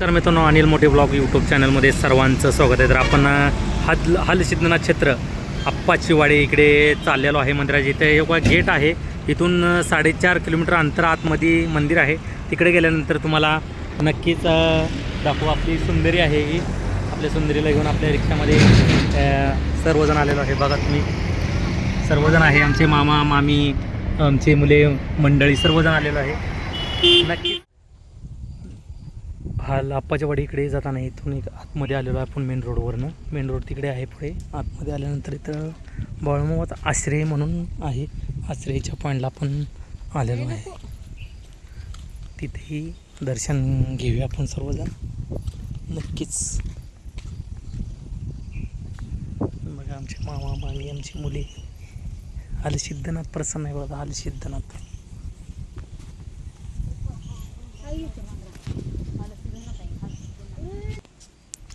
नमस्कार मित्रांनो अनिल मोठे ब्लॉग यूट्यूब चॅनलमध्ये सर्वांचं स्वागत आहे. तर आपण हल हल सिद्धनाथ क्षेत्र आप्पाचीवाडी इकडे चाललेलो आहे मंदिराच्या इथे. एक गेट आहे. इथून साडेचार किलोमीटर अंतर आतमध्ये मंदिर आहे. तिकडे गेल्यानंतर तुम्हाला नक्कीच दाखवू. आपली सुंदरी आहे ही. आपल्या सुंदरीला घेऊन आपल्या रिक्षामध्ये सर्वजण आलेलो आहे. बघा तुम्ही. सर्वजण आहे. आमचे मामा मामी आमचे मुले मंडळी सर्वजण आलेलो आहे. नक्कीच हा लाप्पाच्या वाडी इकडे जाताना इथून एक आतमध्ये आलेलो आहे आपण मेन रोडवरनं मेन रोड तिकडे आहे पुढे. आतमध्ये आल्यानंतर इथं बाळूमामाचा आश्रय म्हणून आहे. आश्रयच्या पॉईंटला आपण आलेलो आहे. तिथेही दर्शन घेऊया आपण सर्वजण. नक्कीच. बघा आमचे मामा मामी आमची मुली. आले सिद्धनाथ प्रसन्न आहे बघा आले सिद्धनाथ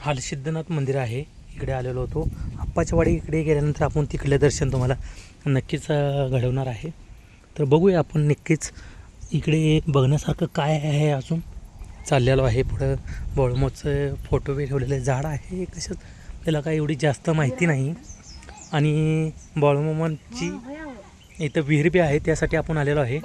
हाल सिद्धनाथ मंदिर आहे. इकडे आलेलो होतो. आप्पाच्या वाडी इकडे गेल्यानंतर आपण तिकडले दर्शन तुम्हाला नक्कीच घडवणार आहे. तर बघूया आपण नक्कीच इकडे बघण्यासारखं काय आहे अजून. चाललेलो आहे पुढं. बळमोचं फोटो बी ठेवलेले. झाड आहे कशात? त्याला काय एवढी जास्त माहिती नाही. आणि बाळूमामांची इथं विहीर बी आहे त्यासाठी आपण आलेलो आहे.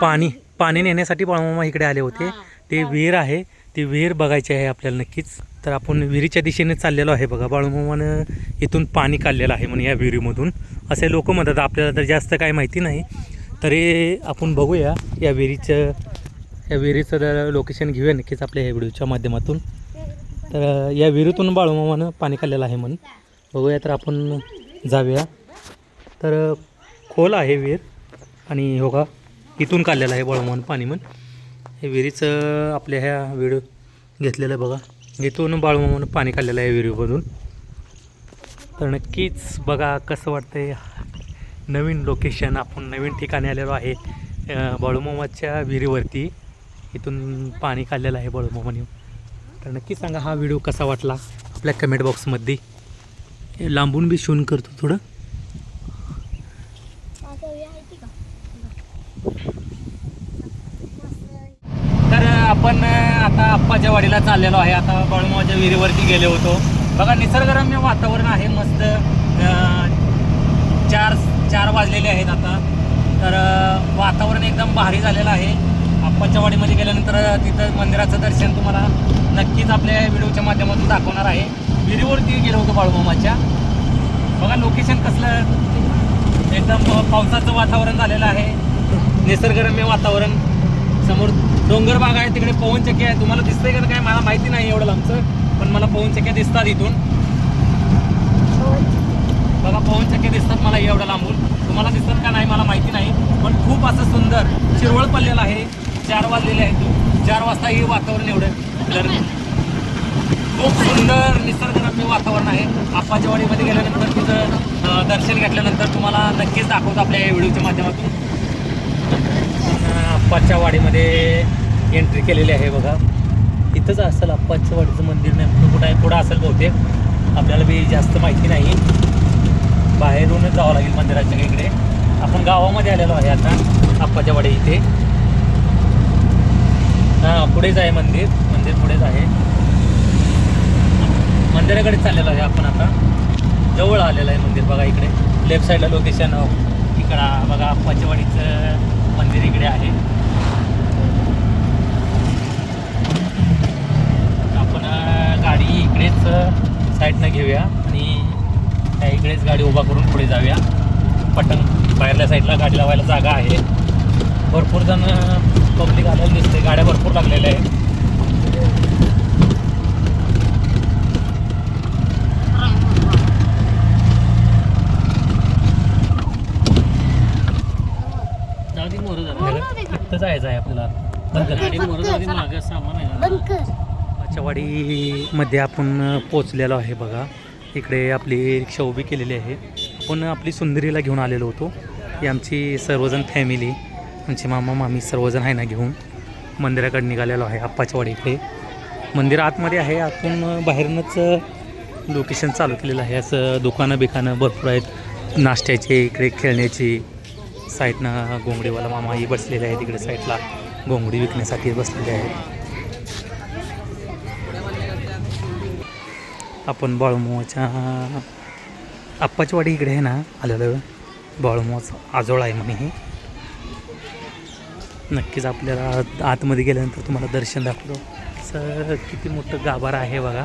पाणी पाणी नेण्यासाठी बाळूमामा इकडे आले होते. ते विहीर आहे. ती विहीर बघायची आहे आपल्याला नक्कीच. तर आपण विहिरीच्या दिशेने चाललेलो आहे बघा. बाळूमामानं इथून पाणी काढलेलं आहे म्हणून या विहिरीमधून. असे लोक म्हणतात आपल्याला तर जास्त काय माहिती नाही. तरी आपण बघूया या विहिरीचं या विहिरीचं लोकेशन घेऊया नक्कीच आपल्या या व्हिडिओच्या माध्यमातून. तर या विहिरीतून बाळूमामानं पाणी काढलेलं आहे म्हणून बघूया तर आपण जाऊया. तर खोल आहे विहीर. आणि हो का इथून काढलेलं आहे बाळूमामान पाणी म्हण. हे विहिरीचं आपल्या ह्या व्हिडिओ घेतलेलं आहे बघा. इथून बाळूमामानं पाणी काढलेलं आहे विहिरीमधून. तर नक्कीच बघा कसं वाटतंय. नवीन लोकेशन आपण नवीन ठिकाणी आलेलो आहे. बाळूमामाच्या विहिरीवरती इथून पाणी काढलेलं आहे बाळूमामाने. तर नक्की सांगा हा व्हिडिओ कसा वाटला? आपल्या कमेंट बॉक्समध्ये लांबून बी शून करतो थोडं तर आपण आता आप्पाच्या वाडीला चाललेलो आहे. आता बाळूमाच्या विहिरीवरती गेले होतो. बघा निसर्गरम्य वातावरण आहे मस्त. चार चार वाजलेले आहेत आता. तर वातावरण एकदम भारी झालेलं आहे. आप्पाच्या वाडीमध्ये गेल्यानंतर तिथं मंदिराचं दर्शन तुम्हाला नक्कीच आपल्या व्हिडिओच्या माध्यमातून दाखवणार आहे. विहिरीवरती गेलो होतो बाळूमामाच्या. बघा लोकेशन कसलं? एकदम पावसाचं वातावरण झालेलं आहे. निसर्गरम्य वातावरण. समोर डोंगर बाग आहे तिकडे पवनचक्की आहे. तुम्हाला दिसतंय का काय? मला माहिती नाही एवढं लांबचं पण मला पवनचक्क्या दिसतात इथून. बघा पवनचक्क्या दिसतात मला एवढं लांबून. तुम्हाला दिसतात का नाही मला माहिती नाही पण खूप असं सुंदर शिरवळ पडलेलं आहे. चार वाजलेले आहेत. चार वाजता हे वातावरण एवढं खूप सुंदर निसर्गरम्य वातावरण आहे. आप्पाच्या वाडीमध्ये गेल्यानंतर तिथं दर्शन घेतल्यानंतर तुम्हाला नक्कीच दाखवतो आपल्या या व्हिडिओच्या माध्यमातून. आप्पाच्या वाडीमध्ये एंट्री केलेली आहे बघा. इथंच असेल आप्पाच्या वाडीचं मंदिर नेमकं कुठं आहे? पुढं असेल बहुतेक. आपल्याला बी जास्त माहिती नाही. बाहेरूनच जावं लागेल मंदिराच्या इकडे. आपण गावामध्ये आलेलो आहे आता आप्पाच्या वाडी इथे. हां पुढेच आहे मंदिर. मंदिर पुढेच आहे. मंदिराकडे चाललेलो आहे आपण आता. जवळ आलेलं आहे मंदिर बघा इकडे. लेफ्ट साईडला लोकेशन इकडं बघा आप्पाच्या वाडीचं मंदिर इकडे आहे. आपण गाडी इकडेच साईडनं घेऊया आणि त्या इकडेच गाडी उभा करून पुढे जाऊया. पटण बाहेरल्या साईडला गाडी लावायला जागा आहे. भरपूर जण पब्लिक आलेलं दिसते गाड्या भरपूर लागलेल्या आहेत. इथं जायचं आहे आपल्याला. वाडीमध्ये आपण पोचलेलो आहे बघा. इकडे आपली रिक्षा उभी केलेली आहे. आपण आपली सुंदरीला घेऊन आलेलो होतो. ही आमची सर्वजण फॅमिली आमचे मामा मामी सर्वजण आहे ना घेऊन. मंदिराकडे निघालेलो आहे आप्पाच्या वाडीकडे. मंदिर आतमध्ये आहे. आतून बाहेरूनच लोकेशन चालू केलेलं आहे. असं दुकानं बिकानं भरपूर आहेत. नाश्त्याचे इकडे खेळण्याची साईडनं गोंगडीवाला मामाही बसलेले आहे तिकडे साईडला घोंगडी विकण्यासाठी बसलेले आहेत. आपण बाळूमाच्या आप्पाची वाडी इकडे आहे ना आलेलं. बाळूमाचं आजोळ आहे म्हणे हे. नक्कीच आपल्याला आतमध्ये गेल्यानंतर तुम्हाला दर्शन दाखवतो. असं किती मोठं गाभारा आहे बघा.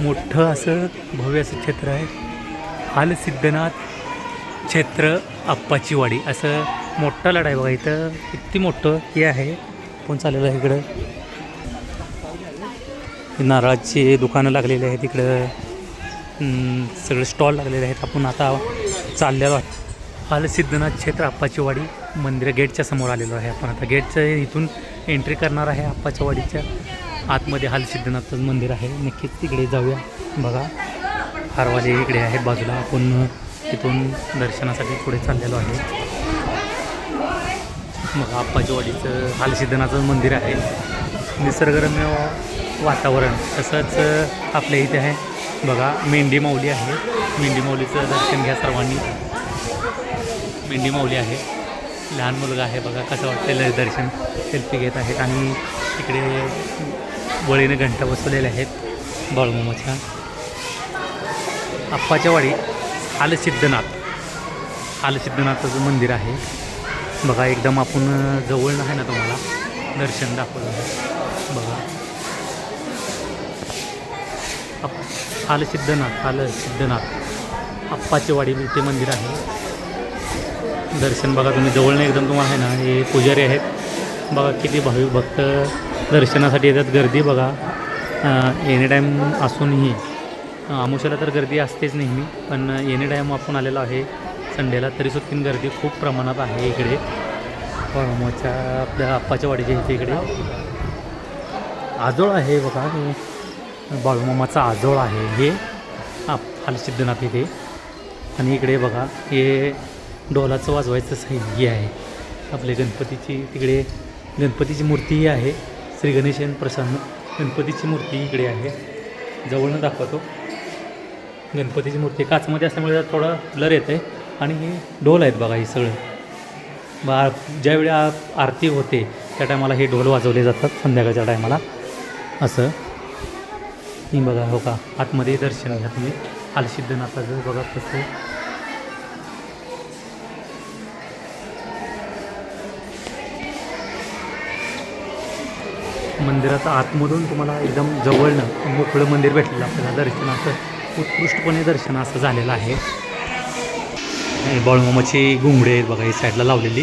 मोठं असं भव्य असं क्षेत्र आहे. हाल सिद्धनाथ क्षेत्र आप्पाची वाडी असं मोठा लढा आहे बघा इथं किती मोठं हे आहे. कोण चाललेलं आहे इकडं. नारळाची दुकानं लागलेली आहेत इकडं. सगळे स्टॉल लागलेले आहेत. आपण आता चाललेलो आहे हाल सिद्धनाथ क्षेत्र आप्पाचीवाडी मंदिर गेटच्या समोर आलेलो आहे. आपण आता गेटचं इथून एंट्री करणार आहे आप्पाच्या वाडीच्या आतमध्ये हाल सिद्धनाथचं मंदिर आहे. नक्कीच तिकडे जाऊया. बघा हारवाले इकडे आहे बाजूला आपण तिथून दर्शनासाठी पुढे चाललेलो आहे. मग आप्पाच्या वाडीचं मंदिर आहे. निसर्गरम्य वातावरण तसंच आपल्या इथे आहे. बघा मेंढी माऊली आहे. मेंढी माऊलीचं दर्शन घ्या सर्वांनी. मेंढी माऊली आहे. लहान मुलगा आहे. बघा कसं वाटतं दर्शन सेल्फी घेत आहेत. आणि तिकडे बळीने घंटा बसवलेल्या आहेत. बाळूमामाच्या. आप्पाच्या वाडी आलसिद्धनाथ. आलसिद्धनाथचं मंदिर आहे. बघा एकदम आपण जवळ आहे ना तुम्हाला? दर्शन दाखवलं. बघा. अप आलसिद्धनाथ हालसिद्धनाथ आप्पाची वाडी ते मंदिर आहे. दर्शन बघा तुम्ही जवळनं एकदम तुम्हाला आहे ना? हे पुजारी आहेत. बघा किती भाविक भक्त दर्शनासाठी येतात. गर्दी बघा. एनी टाईम असूनही. आमुशाला तर गर्दी असतेच नेहमी पण एनी टाईम आपण आलेलो आहे संडेला तरीसुद्धा गर्दी खूप प्रमाणात आहे इकडे. मोच्या आपल्या आप्पाच्या वाडीच्या इथे इकडे. आजोळ आहे बघा बाळूमामाचा आजोळ आहे हे. आप हालसिद्धनाथ इथे. आणि इकडे बघा हे डोलाचं वाजवायचं साहित्य आहे. आपले गणपतीची तिकडे गणपतीची मूर्तीही आहे. श्री गणेशन प्रसन्न गणपतीची मूर्ती इकडे आहे. जवळनं दाखवतो. गणपतीची मूर्ती काचमध्ये असल्यामुळे थोडं ब्लर येतं आहे आणि हे ढोल आहेत बघा हे सगळं. बा ज्यावेळी आ आरती होते त्या टायमाला हे ढोल वाजवले जातात संध्याकाळच्या टायमाला. असं. बघा हो का. आतमध्ये दर्शन घ्या तुम्ही. हालसिद्धनाथाचं बघा कसं मंदिराचा आतमधून तुम्हाला एकदम जवळनं मोकळं मंदिर भेटलेलं आपल्याला दर्शनाचं उत्कृष्टपणे दर्शन असं झालेलं आहे. आणि घुंगडे आहेत बघा ही साईडला लावलेली.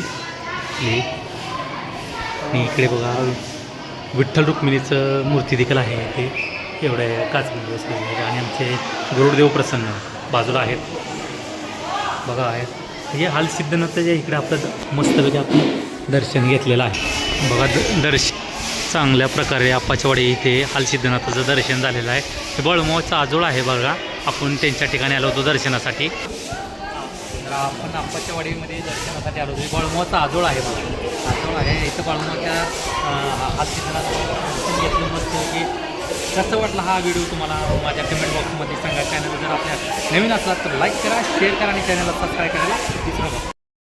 आणि इकडे बघा विठ्ठल रुक्मिणीचं मूर्ती देखील आहे इथे. एवढ्या काचमध्ये बसलेले आणि आमचे गरुडदेव प्रसन्न बाजूला आहेत. बघा आहेत हे हाल सिद्धनाथाच्या इकडे आपलं मस्तपैकी आपण दर्शन घेतलेलं आहे. बघा द दर्शन चांगल्या प्रकारे आप्पाचवाडी इथे हालसिद्धनाथाचं दर्शन झालेलं आहे. हे बळमावचा आजोळ आहे बघा. आपण त्यांच्या ठिकाणी आलो होतो दर्शनासाठी. तर आपण आप्पाच्यावाडीमध्ये दर्शनासाठी आलो होतो. बळमोहचा आजोळ आहे बघा. आजोळ आहे. इथं बळमावच्या हालसिद्धनाथ दर्शन घेतलं मस्त की कसं वाटलं हा व्हिडिओ तुम्हाला? माझ्या कमेंट बॉक्समध्ये सांगा. चॅनल जर आपल्या नवीन असला तर लाईक करा शेअर करा आणि चॅनलला सबस्क्राईब करायला विसरू नका.